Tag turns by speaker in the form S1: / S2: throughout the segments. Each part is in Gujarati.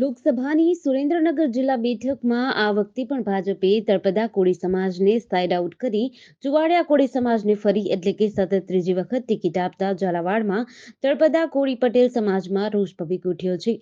S1: લોકસભાની સુરેન્દ્રનગર જિલ્લા બેઠકમાં આ વખતે પણ ભાજપે તળપદા કોળી સમાજને સાઇડ આઉટ કરી ચુવાડિયા કોળી સમાજને ફરી એટલે કે સતત ત્રીજી વખત ટિકિટ આપતા ઝાલાવાડમાં તળપદા કોળી પટેલ સમાજમાં રોષ ભભીક ઉઠ્યો છે.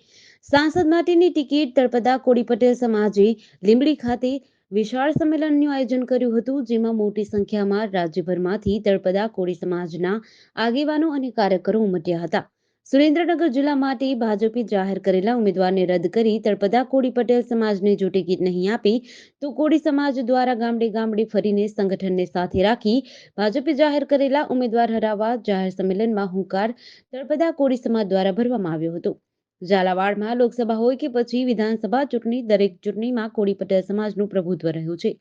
S1: સાંસદ માટેની ટિકિટ તળપદા કોળી પટેલ સમાજે લીંબડી ખાતે વિશાળ સંમેલનનું આયોજન કર્યું હતું, જેમાં મોટી સંખ્યામાં રાજ્યભરમાંથી તળપદા કોળી સમાજના આગેવાનો અને કાર્યકરો ઉમટ્યા હતા. સુરેન્દ્રનગર જિલ્લા માટે ભાજપે જાહેર કરેલા ઉમેદવારને રદ કરી તળપદા કોડી પટેલ સમાજને જો ટિકિટ નહીં આપી, તો કોડી સમાજ દ્વારા ગામડે ગામડે ફરીને સંગઠનને સાથે રાખી ભાજપે જાહેર કરેલા ઉમેદવાર હરાવવા જાહેર સંમેલનમાં હુંકાર તળપદા કોડી સમાજ દ્વારા ભરવામાં આવ્યો હતો. ઝાલાવાડમાં લોકસભા હોય કે પછી વિધાનસભા ચૂંટણી, દરેક ચૂંટણીમાં કોડી પટેલ સમાજનું પ્રભુત્વ રહ્યું છે.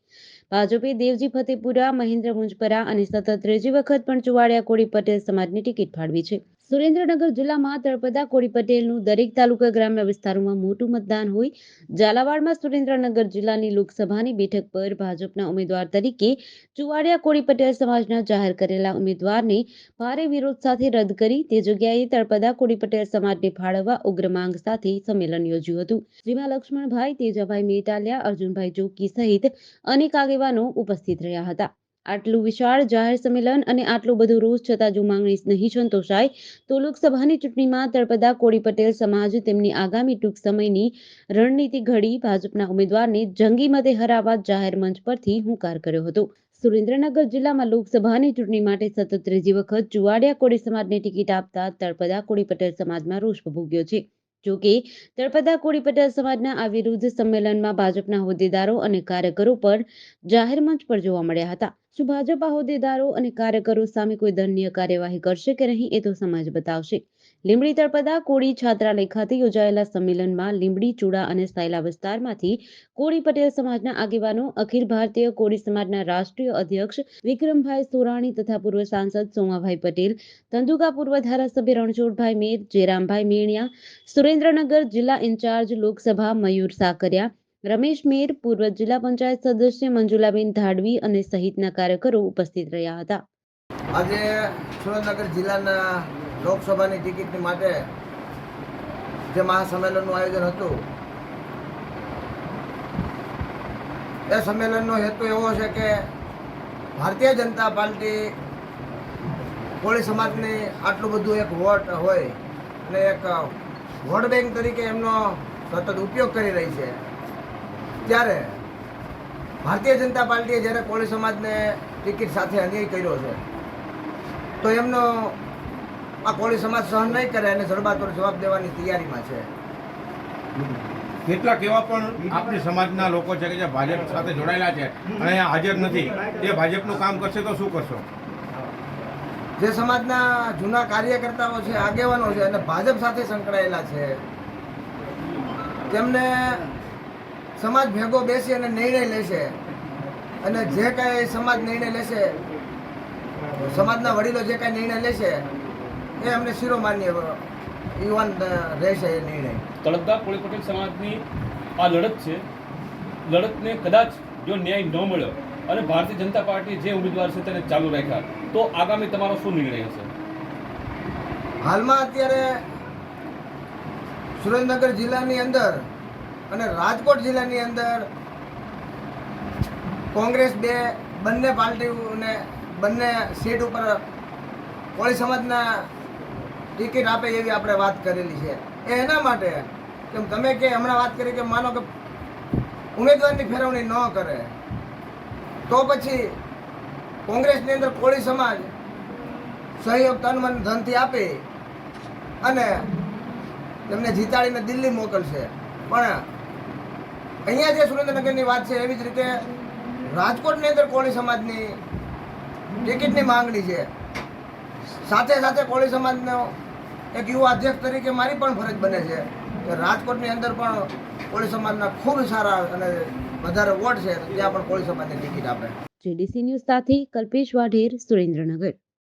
S1: ભાજપે દેવજી ફતેપુરા, મહેન્દ્ર મુંજપરા અને સતત ત્રીજી વખત પણ ચુવાડિયા કોડી પટેલ સમાજની ટિકિટ ફાળવી છે. સુરેન્દ્રનગર જિલ્લામાં તળપદા કોળી પટેલનું દરેક તાલુકા ગ્રામ્ય વિસ્તારોમાં મોટું મતદાન હોય. ઝાલાવાડમાં સુરેન્દ્રનગર જિલ્લાની લોકસભાની બેઠક પર ભાજપના ઉમેદવાર તરીકે ચુવાડિયા કોળી પટેલ સમાજના જાહેર કરેલા ઉમેદવારને ભારે વિરોધ સાથે રદ કરી તે જગ્યાએ તળપદા કોળી પટેલ સમાજને ફાળવવા ઉગ્ર માંગ સાથે સંમેલન યોજ્યું હતું. જેમાં લક્ષ્મણભાઈ તેજાભાઈ મેટાલિયા, અર્જુનભાઈ જોકી સહિત અનેક આગેવાનો ઉપસ્થિત રહ્યા હતા. આટલું વિશાળ જાહેર સંમેલન અને આટલો બધો રોષ છતાં જો માંગણી નહીં સંતોષાય, તો લોકસભાની ચૂંટણીમાં તળપદા કોળી પટેલ સમાજ તેમની આગામી ટૂંક સમયની રણનીતિ ઘડી ભાજપના ઉમેદવારને જંગી મતે હરાવવા જાહેર મંચ પરથી હુંકાર કર્યો હતો. સુરેન્દ્રનગર જિલ્લામાં લોકસભાની ચૂંટણી માટે સતત ત્રીજી વખત ચુવાડિયા કોળી સમાજને ટિકિટ આપતા તળપદા કોળી પટેલ સમાજમાં રોષ ભોગ્યો છે. જોકે તળપદા કોળી પટેલ સમાજના આ વિરુદ્ધ સંમેલનમાં ભાજપના હોદ્દેદારો અને કાર્યકરો પર જાહેર મંચ પર જોવા મળ્યા હતા. શું ભાજપ હોદ્દેદારો અને કાર્યકરો સામે કોઈ દંડનીય કાર્યવાહી કરશે કે નહીં એ તો સમાજ બતાવશે. લીંબડી તળપદા કોળી છાત્રાલય ખાતે યોજાયેલા સંમેલનમાં લીંબડી ચૂડા અને સાયલા વિસ્તારમાંથી કોળી પટેલ સમાજના આગેવાનો, અખિલ ભારતીય કોળી સમાજના રાષ્ટ્રીય અધ્યક્ષ વિક્રમભાઈ સોરાણી તથા પૂર્વ સાંસદ સોમાભાઈ પટેલ, તંદુકા પૂર્વ ધારાસભ્ય રણછોડભાઈ મેર, જયરામભાઈ મેણિયા, સુરેન્દ્રનગર જિલ્લા ઇન્ચાર્જ લોકસભા મયુર સાકરિયા રમેશ મેર પૂર્વ જિલ્લા પંચાયત સદસ્ય મંજુલાબેન ધાડવી અને સહિતના કાર્યકરો ઉપસ્થિત રહ્યા હતા.
S2: આજે સુરેન્દ્રનગર જિલ્લાના લોકસભાની ટિકિટની માટે જે મહાસંમેલનનું આયોજન હતું, એ સંમેલનનો હેતુ એવો છે કે ભારતીય જનતા પાર્ટી કોળી સમાજની આટલું બધું એક વોટ હોય અને એક વોટ બેંક તરીકે એમનો સતત ઉપયોગ કરી રહી છે. ત્યારે ભારતીય જનતા પાર્ટીએ જ્યારે કોળી સમાજને ટિકિટ સાથે અન્યાય કર્યો છે તો એમનો આ કોળી સમાજ સહન નહીં કરે અને જડબાતોડ જવાબ દેવાની તૈયારીમાં છે.
S3: કેટલાક એવા પણ આપણી સમાજના લોકો છે કે જે ભાજપ સાથે જોડાયેલા છે અને અહીંયા હાજર નથી. એ ભાજપનું કામ કરશે તો શું કરશો?
S2: જે સમાજના જૂના કાર્યકર્તાઓ છે આગેવાનો છે અને ભાજપ સાથે સંકળાયેલા છે તેમને સમાજ ભેગો બેસી અને નિર્ણય લેશે. અને જે કાંઈ સમાજ નિર્ણય લેશે સમાજના વડીલો જે કાંઈ નિર્ણય લેશે એ અમને શિરોમાન્ય યુવાન રહેશે એ નિર્ણય.
S4: તળપદા કોળી પટેલ સમાજની આ લડત છે. લડતને કદાચ જો ન્યાય ન મળ્યો અને ભારતીય જનતા પાર્ટી જે ઉમેદવાર છે તેને ચાલુ રાખ્યા તો આગામી તમારો શું નિર્ણય હશે?
S2: હાલમાં અત્યારે સુરેન્દ્રનગર જિલ્લાની અંદર અને રાજકોટ જિલ્લાની અંદર કોંગ્રેસ બે, બંને પાર્ટીઓને બંને સીટ ઉપર કોળી સમાજના ટિકિટ આપે એવી આપણે વાત કરેલી છે. એ એના માટે કેમ તમે કે હમણાં વાત કરી કે માનો કે ઉમેદવારની ફેરવણી ન કરે, તો પછી કોંગ્રેસની અંદર કોળી સમાજ સહયોગ તન મન ધનથી આપે અને તેમને જીતાડીને દિલ્હી મોકલશે. પણ અહીંયા જે સુરેન્દ્રનગરની વાત છે, એવી જ રીતે રાજકોટની અંદર કોળી સમાજની ટિકિટની માંગણી છે. સાથે સાથે કોળી સમાજનો એક યુવા અધ્યક્ષ તરીકે મારી પણ ફરજ બને છે કે રાજકોટની અંદર પણ કોળી સમાજના ખૂબ સારા અને વધારે વોટ છે, ત્યાં પણ કોળી સમાજની ટિકિટ આપે.
S1: જેડીસી ન્યૂઝ સાથે કલ્પેશ વાઢેર, સુરેન્દ્રનગર.